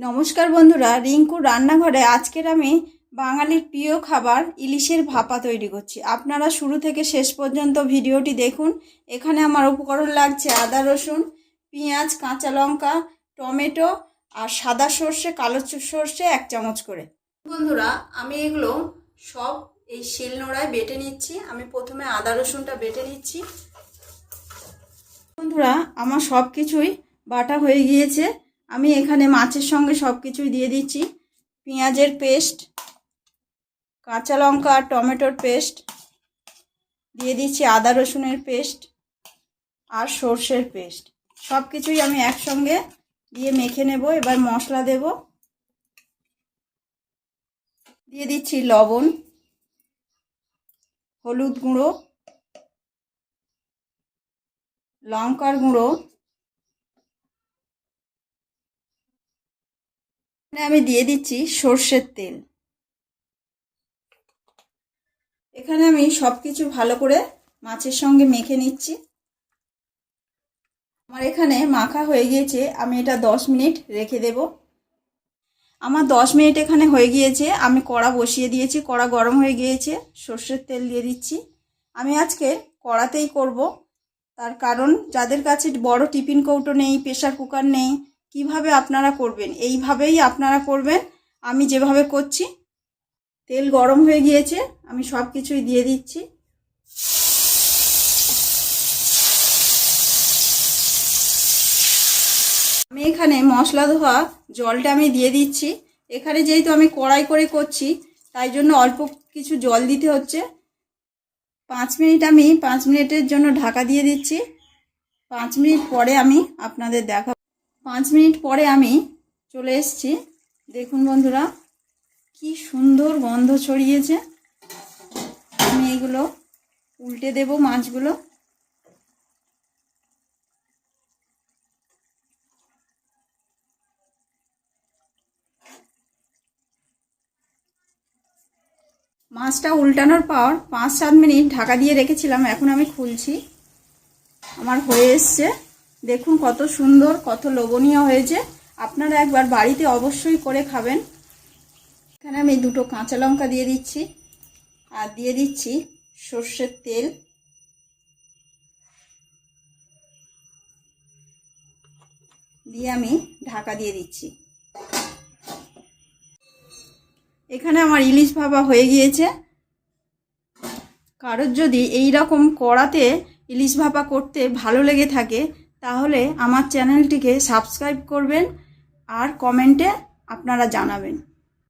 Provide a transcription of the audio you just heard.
নমস্কার বন্ধুরা রিঙ্কুর রান্নাঘরে আজকের আমি বাঙালির প্রিয় খাবার ইলিশের ভাপা তৈরি করছি। আপনারা শুরু থেকে শেষ পর্যন্ত ভিডিওটি দেখুন। এখানে আমার উপকরণ লাগছে আদা, রসুন, পেঁয়াজ, কাঁচা লঙ্কা, টমেটো আর সাদা সর্ষে, কালো সর্ষে এক চামচ করে। বন্ধুরা, আমি এগুলো সব এই শিলনোড়ায় বেটে নিচ্ছি। আমি প্রথমে আদা, রসুনটা বেটে নিচ্ছি। বন্ধুরা, আমার সব কিছুই বাটা হয়ে গিয়েছে। আমি এখানে মাছের সঙ্গে সব কিছুই দিয়ে দিচ্ছি। পেঁয়াজের পেস্ট, কাঁচা লঙ্কা আর টমেটোর পেস্ট, দিয়ে দিচ্ছি আদা রসুনের পেস্ট আর সর্ষের পেস্ট। সব কিছুই আমি একসঙ্গে দিয়ে মেখে নেব। এবার মশলা দেব। দিয়ে দিচ্ছি লবণ, হলুদ গুঁড়ো, লঙ্কার গুঁড়ো আমি দিয়ে দিচ্ছি সর্ষের তেল। এখানে আমি সব কিছু ভালো করে মাছের সঙ্গে মেখে নিচ্ছি। আমার এখানে মাখা হয়ে গিয়েছে, আমি এটা দশ মিনিট রেখে দেব। আমার দশ মিনিট এখানে হয়ে গিয়েছে, আমি কড়া বসিয়ে দিয়েছি, কড়া গরম হয়ে গিয়েছে, সর্ষের তেল দিয়ে দিচ্ছি। আমি আজকে কড়াতেই করব, তার কারণ যাদের কাছে বড় টিফিন কৌটো নেই প্রেশার কুকার নেই কীভাবে আপনারা করবেন? এইভাবেই আপনারা করবেন। আমি যেভাবে করছি, তেল গরম হয়ে গিয়েছে, আমি সব কিছুই দিয়ে দিচ্ছি। আমি এখানে মশলা ধোয়া জলটা আমি দিয়ে দিচ্ছি। এখানে যেহেতু আমি কড়াই করে করছি, তাই জন্য অল্প কিছু জল দিতে হচ্ছে। পাঁচ মিনিট আমি, পাঁচ মিনিটের জন্য ঢাকা দিয়ে দিচ্ছি। পাঁচ মিনিট পরে আমি আপনাদের দেখা পাঁচ মিনিট পরে আমি চলে এসেছি। দেখুন বন্ধুরা, কি সুন্দর গন্ধ ছড়িয়েছে। আমি এগুলো উল্টে দেব মাছগুলো। মাছটা উল্টানোর পর পাঁচ সাত মিনিট ঢাকা দিয়ে রেখেছিলাম, এখন আমি খুলছি। আমার হয়ে এসছে। দেখুন কত সুন্দর, কত লোভনীয় হয়েছে। আপনারা একবার বাড়িতে অবশ্যই করে খাবেন। এখানে আমি দুটো কাঁচা লঙ্কা দিয়ে দিচ্ছি। আর দিয়ে দিচ্ছি সর্ষের তেল। দিয়ে আমি ঢাকা দিয়ে দিচ্ছি। এখানে আমার ইলিশ ভাপা হয়ে গিয়েছে। কারোর যদি এই রকম কড়াতে ইলিশ ভাপা করতে ভালো লেগে থাকে তাহলে আমার চ্যানেলটিকে সাবস্ক্রাইব করবেন আর কমেন্টে আপনারা জানাবেন।